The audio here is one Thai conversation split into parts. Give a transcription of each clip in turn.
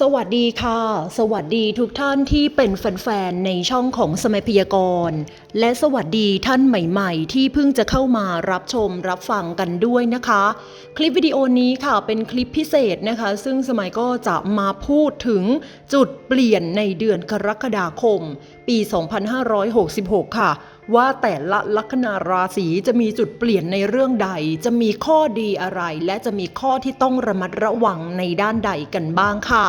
สวัสดีค่ะ สวัสดีทุกท่านที่เป็นแฟนๆในช่องของสมัยพยากรณ์และสวัสดีท่านใหม่ๆ ที่เพิ่งจะเข้ามารับชมรับฟังกันด้วยนะคะ คลิปวิดีโอนี้ค่ะเป็นคลิปพิเศษนะคะ ซึ่งสมัยก็จะมาพูดถึงจุดเปลี่ยนในเดือนกรกฎาคม ปี 2566 ค่ะ ว่าแต่ละลัคนาราศีจะมีจุดเปลี่ยนในเรื่องใด จะมีข้อดีอะไร และจะมีข้อที่ต้องระมัดระวังในด้านใดกันบ้างค่ะ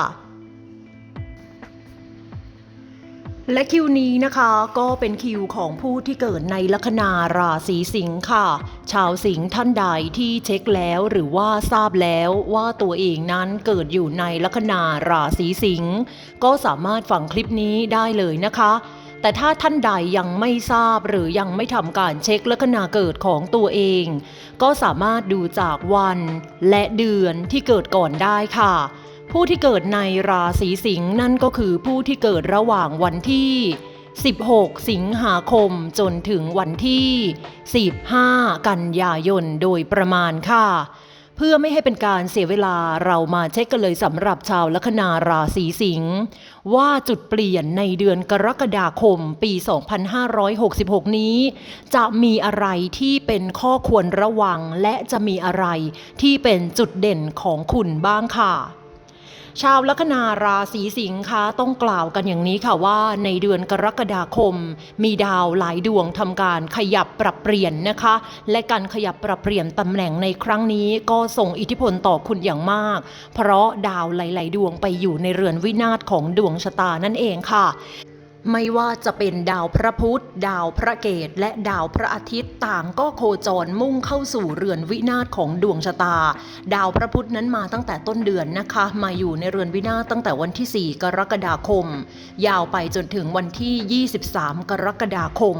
และคิวนี้นะคะก็เป็นคิวของผู้ที่เกิดในลัคนาราศีสิงค์ค่ะ ชาวสิงห์ท่านใดที่เช็คแล้วหรือว่าทราบแล้วว่าตัวเองนั้นเกิดอยู่ในลัคนาราศีสิงห์ก็สามารถฟังคลิปนี้ได้เลยนะคะ แต่ถ้าท่านใดยังไม่ทราบหรือยังไม่ทำการเช็คลัคนาเกิดของตัวเอง ก็สามารถดูจากวันและเดือนที่เกิดก่อนได้ค่ะ ผู้ที่เกิดในราศีสิงห์นั่นก็คือผู้ที่เกิดระหว่างวันที่ 16 สิงหาคมจนถึงวันที่ 15 กันยายนโดยประมาณค่ะ เพื่อไม่ให้เป็นการเสียเวลาเรามาเช็คกันเลยสำหรับชาวลัคนาราศีสิงห์ว่าจุดเปลี่ยนในเดือนกรกฎาคมปี 2566 นี้ จะมีอะไรที่เป็นข้อควรระวังและจะมีอะไรที่เป็นจุดเด่นของคุณบ้างค่ะ ชาวลัคนาราศีสิงค์คะต้องกล่าวกันอย่างนี้ค่ะว่าในเดือนกรกฎาคม มีดาวหลายดวงทำการขยับปรับเปลี่ยนนะคะ และการขยับปรับเปลี่ยนตำแหน่งในครั้งนี้ก็ส่งอิทธิพลต่อคุณอย่างมาก เพราะดาวหลาย ๆ ดวงไปอยู่ในเรือนวินาศของดวงชะตานั่นเองค่ะ ไม่ว่าจะเป็นดาวพระพุธ ดาวพระเกตและดาวพระอาทิตย์ต่างก็โคจรมุ่งเข้าสู่เรือนวินาศของดวงชะตา ดาวพระพุธนั้นมาตั้งแต่ต้นเดือนนะคะ มาอยู่ในเรือนวินาศตั้งแต่วันที่ 4 กรกฎาคม ยาวไปจนถึงวันที่ 23 กรกฎาคม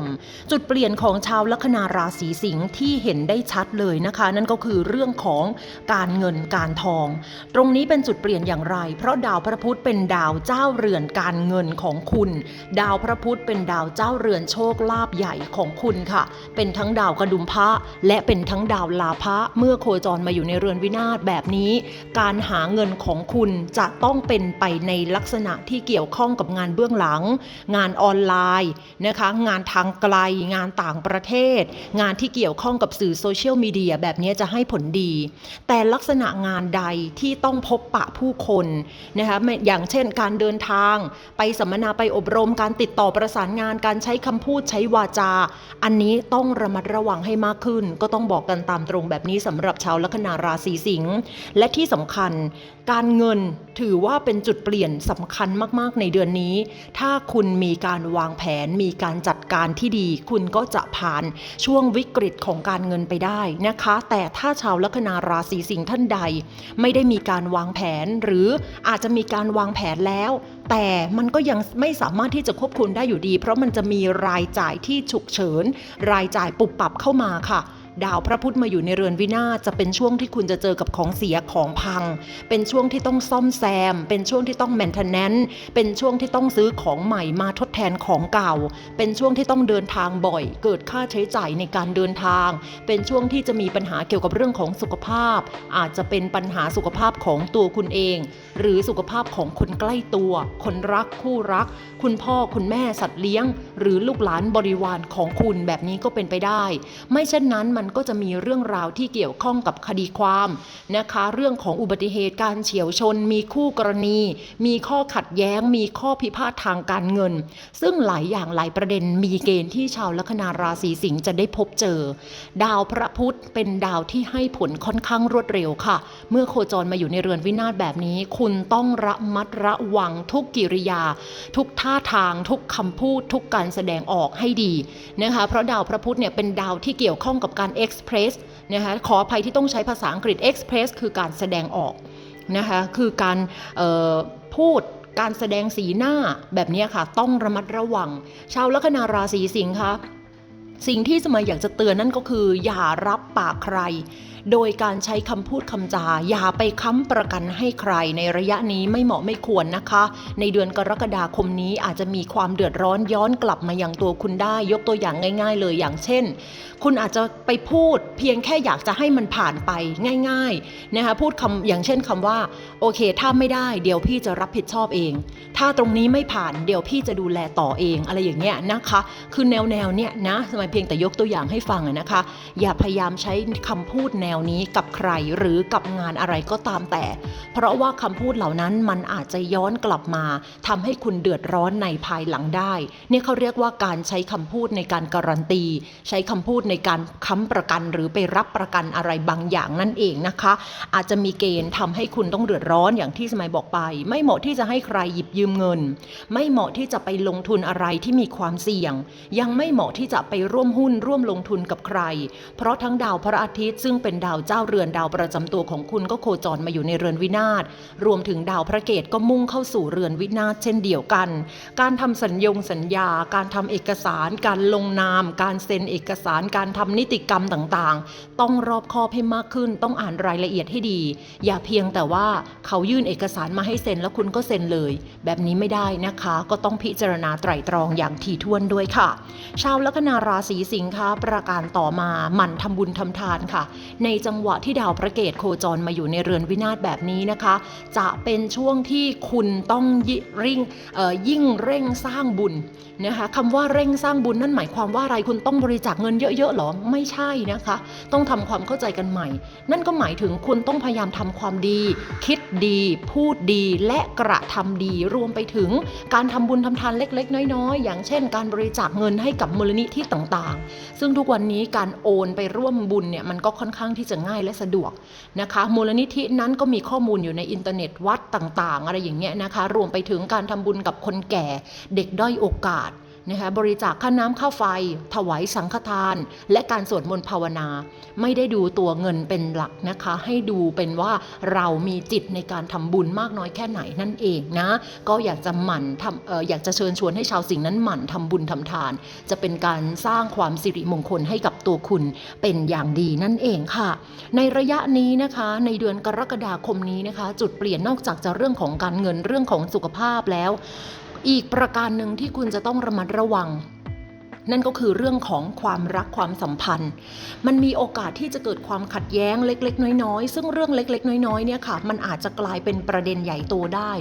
จุดเปลี่ยนของชาวลัคนาราศีสิงห์ที่เห็นได้ชัดเลยนะคะ นั่นก็คือเรื่องของการเงินการทอง ตรงนี้เป็นจุดเปลี่ยนอย่างไร เพราะดาวพระพุธเป็นดาวเจ้าเรือนการเงินของคุณดาวพระพุธเป็นดาวเจ้าเรือนโชคลาภใหญ่ของคุณค่ะ เป็นทั้งดาวกระดุมพระและเป็นทั้งดาวลาภะเมื่อโคจรมาอยู่ในเรือนวินาศแบบนี้ การหาเงินของคุณจะต้องเป็นไปในลักษณะที่เกี่ยวข้องกับงานเบื้องหลัง งานออนไลน์นะคะ งานทางไกล งานต่างประเทศ งานที่เกี่ยวข้องกับสื่อโซเชียลมีเดียแบบนี้จะให้ผลดี แต่ลักษณะงานใดที่ต้องพบปะผู้คนนะคะอย่างเช่นการเดินทางไปสัมมนาไปอบรมการการติดต่อประสานงานการใช้คำพูดใช้วาจา อันนี้ต้องระมัดระวังให้มากขึ้น ก็ต้องบอกกันตามตรงแบบนี้สำหรับชาวลัคนาราศีสิงห์และที่สำคัญ การเงินถือว่าเป็นจุดเปลี่ยนสำคัญมากๆในเดือนนี้ ถ้าคุณมีการวางแผนมีการจัดการที่ดี คุณก็จะผ่านช่วงวิกฤตของการเงินไปได้นะคะ แต่ถ้าชาวลัคนาราศีสิงห์ท่านใด ไม่ได้มีการวางแผนหรืออาจจะมีการวางแผนแล้วแต่มันก็ยังไม่สามารถที่จะควบคุมได้อยู่ดี เพราะมันจะมีรายจ่ายที่ฉุกเฉิน รายจ่ายปุบปับเข้ามาค่ะ ดาวพระพุธมาอยู่ในเรือนวินาศจะเป็นช่วงที่คุณจะเจอกับของเสียของพัง เป็นช่วงที่ต้องซ่อมแซม เป็นช่วงที่ต้องแมนเทนแนนเป็นช่วงที่ต้องซื้อของใหม่มาทดแทนของเก่า เป็นช่วงที่ต้องเดินทางบ่อย เกิดค่าใช้จ่ายในการเดินทาง เป็นช่วงที่จะมีปัญหาเกี่ยวกับเรื่องของสุขภาพ อาจจะเป็นปัญหาสุขภาพของตัวคุณเอง หรือสุขภาพของคนใกล้ตัว คนรักคู่รัก คุณพ่อคุณแม่สัตว์เลี้ยง หรือลูกหลานบริวารของคุณแบบนี้ก็เป็นไปได้ ไม่เช่นนั้นมันก็จะมีเรื่องราวที่เกี่ยวข้องกับคดีความนะคะ เรื่องของอุบัติเหตุการเฉียวชน มีคู่กรณี มีข้อขัดแย้ง มีข้อพิพาททางการเงิน ซึ่งหลายอย่างหลายประเด็นมีเกณฑ์ที่ชาวลัคนาราศีสิงห์จะได้พบเจอ ดาวพระพุธเป็นดาวที่ให้ผลค่อนข้างรวดเร็วค่ะ เมื่อโคจรมาอยู่ในเรือนวินาศแบบนี้ คุณต้องระมัดระวังทุกกิริยา ทุกท่าทาง ทุกคำพูด ทุกการแสดงออกให้ดีนะคะ เพราะดาวพระพุธเนี่ยเป็นดาวที่เกี่ยวข้องกับการเอ็กซ์เพรสนะคะขออภัยที่ต้องใช้ภาษาอังกฤษเอ็กซ์เพรสคือการแสดงออกนะคะคือการพูดการแสดงสีหน้าแบบนี้ค่ะ ต้องระมัดระวัง ชาวลัคนาราศีสิงค์คะสิ่งที่สมัยอยากจะเตือนนั่นก็คือ อย่ารับปากใคร โดยการใช้คำพูดคำจา อย่าไปค้ำประกันให้ใครในระยะนี้ไม่เหมาะไม่ควรนะคะ ในเดือนกรกฎาคมนี้อาจจะมีความเดือดร้อนย้อนกลับมายังตัวคุณได้ ยกตัวอย่างง่าย ๆ เลยอย่างเช่น คุณอาจจะไปพูดเพียงแค่อยากจะให้มันผ่านไปง่ายๆนะคะพูดคำอย่างเช่นคำว่า โอเค ถ้าไม่ได้เดี๋ยวพี่จะรับผิดชอบเอง ถ้าตรงนี้ไม่ผ่านเดี๋ยวพี่จะดูแลต่อเองอะไรอย่างเงี้ยนะคะ คือแนวแนวๆเนี้ยนะสมัยเพียงแต่ยกตัวอย่างให้ฟังนะคะ อย่าพยายามใช้คำพูดแนวนี้กับใครหรือกับงานอะไรก็ตามแต่ เพราะว่าคำพูดเหล่านั้นมันอาจจะย้อนกลับมาทำให้คุณเดือดร้อนในภายหลังได้เนี่ยเขาเรียกว่าการใช้คำพูดในการการันตี ใช้คำพูดในการค้ำประกันหรือไปรับประกันอะไรบางอย่างนั่นเองนะคะ อาจจะมีเกณฑ์ทำให้คุณต้องเดือดร้อนอย่างที่สมัยบอกไป ไม่เหมาะที่จะให้ใครหยิบยืมเงิน ไม่เหมาะที่จะไปลงทุนอะไรที่มีความเสี่ยง ยังไม่เหมาะที่จะไปร่วมหุ้นร่วมลงทุนกับใคร เพราะทั้งดาวพระอาทิตย์ซึ่งเป็นดาวเจ้าเรือนดาวประจำตัวของคุณก็โคจรมาอยู่ในเรือนวินาศรวมถึงดาวพระเกตก็มุ่งเข้าสู่เรือนวินาศเช่นเดียวกัน การทำสัญญงสัญญา การทำเอกสาร การลงนาม การเซ็นเอกสารการทำนิติกรรมต่างๆ ต้องรอบคอบให้มากขึ้น ต้องอ่านรายละเอียดให้ดี อย่าเพียงแต่ว่าเขายื่นเอกสารมาให้เซ็นแล้วคุณก็เซ็นเลย แบบนี้ไม่ได้นะคะ ก็ต้องพิจารณาไตร่ตรองอย่างถี่ถ้วนด้วยค่ะ ชาวลัคนาราศีสิงค์คะประการต่อมาหมั่นทำบุญทำทานค่ะ ในจังหวะที่ดาวพระเกตโคจรมาอยู่ในเรือนวินาศแบบนี้นะคะ จะเป็นช่วงที่คุณต้องยิร่งเอ่อยิ่งเร่งสร้างบุญนะคะคำว่าเร่งสร้างบุญนั่นหมายความว่าอะไรคุณต้องบริจาคเงินเยอะๆหรอไม่ใช่นะคะ ต้องทำความเข้าใจกันใหม่ นั่นก็หมายถึงคุณต้องพยายามทำความดี คิดดี พูดดีและกระทำดีรวมไปถึงการทำบุญทำทานเล็ก ๆ น้อยๆอย่างเช่น การบริจาคเงินให้กับมูลนิธิต่างๆ ซึ่งทุกวันนี้การโอนไปร่วมบุญเนี่ยมันก็ค่อนข้างที่จะง่ายและสะดวกนะคะ มูลนิธินั้นก็มีข้อมูลอยู่ในอินเทอร์เน็ตวัดต่างๆ อะไรอย่างเงี้ยนะคะ รวมไปถึงการทำบุญกับคนแก่เด็กด้อยโอกาส นะคะบริจาคค่าน้ำค่าไฟ ถวายสังฆทาน และการสวดมนต์ภาวนา ไม่ได้ดูตัวเงินเป็นหลักนะคะ ให้ดูเป็นว่าเรามีจิตในการทำบุญมากน้อยแค่ไหนนั่นเองนะ ก็อยากจะหมั่นทำอออยากจะเชิญชวนให้ชาวสิงห์นั้นหมั่นทำบุญทำทาน จะเป็นการสร้างความสิริมงคลให้กับตัวคุณเป็นอย่างดีนั่นเองค่ะ ในระยะนี้นะคะในเดือนกรกฎาคมนี้นะคะ จุดเปลี่ยนนอกจากจะเรื่องของการเงินเรื่องของสุขภาพแล้ว อีกประการหนึ่งที่คุณจะต้องระมัดระวัง นั่นก็คือเรื่องของความรักความสัมพันธ์ มันมีโอกาสที่จะเกิดความขัดแย้งเล็ก ๆ น้อยๆ ซึ่งเรื่องเล็ก ๆ น้อยๆเนี่ยค่ะ มันอาจจะกลายเป็นประเด็นใหญ่โตได้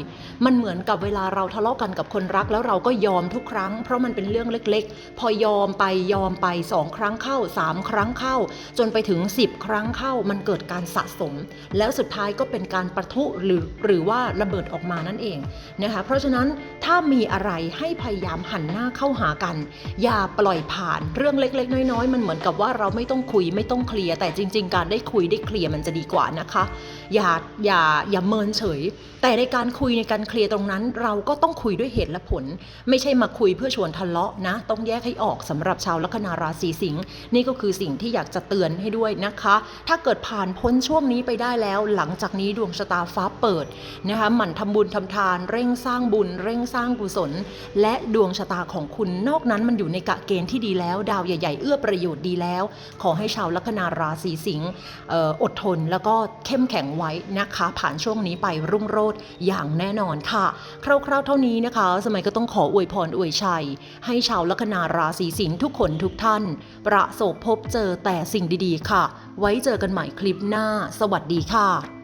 มันเหมือนกับเวลาเราทะเลาะกันกับคนรักแล้วเราก็ยอมทุกครั้ง เพราะมันเป็นเรื่องเล็ก ๆ พอยอมไปยอมไปสองครั้งเข้าสามครั้งเข้า จนไปถึง 10 ครั้งเข้า มันเกิดการสะสม แล้วสุดท้ายก็เป็นการประทุหรือหรือว่าระเบิดออกมานั่นเองนะคะ เพราะฉะนั้นถ้ามีอะไรให้พยายามหันหน้าเข้าหากัน อย่าปล่อยผ่าน เรื่องเล็ก ๆ น้อยๆ มันเหมือนกับว่าเราไม่ต้องคุยไม่ต้องเคลียร์แต่จริง ๆ การได้คุยได้เคลียร์มันจะดีกว่านะคะ อย่าอย่าอย่าเมินเฉย แต่ในการคุยในการเคลียร์ตรงนั้น เราก็ต้องคุยด้วยเหตุและผล ไม่ใช่มาคุยเพื่อชวนทะเลาะนะ ต้องแยกให้ออกสำหรับชาวลัคนาราศีสิงห์นี่ก็คือสิ่งที่อยากจะเตือนให้ด้วยนะคะ ถ้าเกิดผ่านพ้นช่วงนี้ไปได้แล้ว หลังจากนี้ดวงชะตาฟ้าเปิดนะคะหมั่นทำบุญทำทาน เร่งสร้างบุญ เร่งสร้างกุศล และดวงชะตาของคุณนอกนั้นมันอยู่ในกะเกณฑ์ที่ดีแล้ว ดาวใหญ่ๆ เอื้อประโยชน์ดีแล้ว ขอให้ชาวลัคนาราศีสิงห์เอ่ออดทนแล้วก็เข้มแข็งไว้นะคะ ผ่านช่วงนี้ไปรุ่งโรจน์อย่างแน่นอนค่ะ คร่าวๆเท่านี้นะคะ สมัยก็ต้องขออวยพรอวยชัย ให้ชาวลัคนาราศีสิงห์ทุกคนทุกท่าน ประสบพบเจอแต่สิ่งดีๆ ค่ะ ไว้เจอกันใหม่คลิปหน้า สวัสดีค่ะ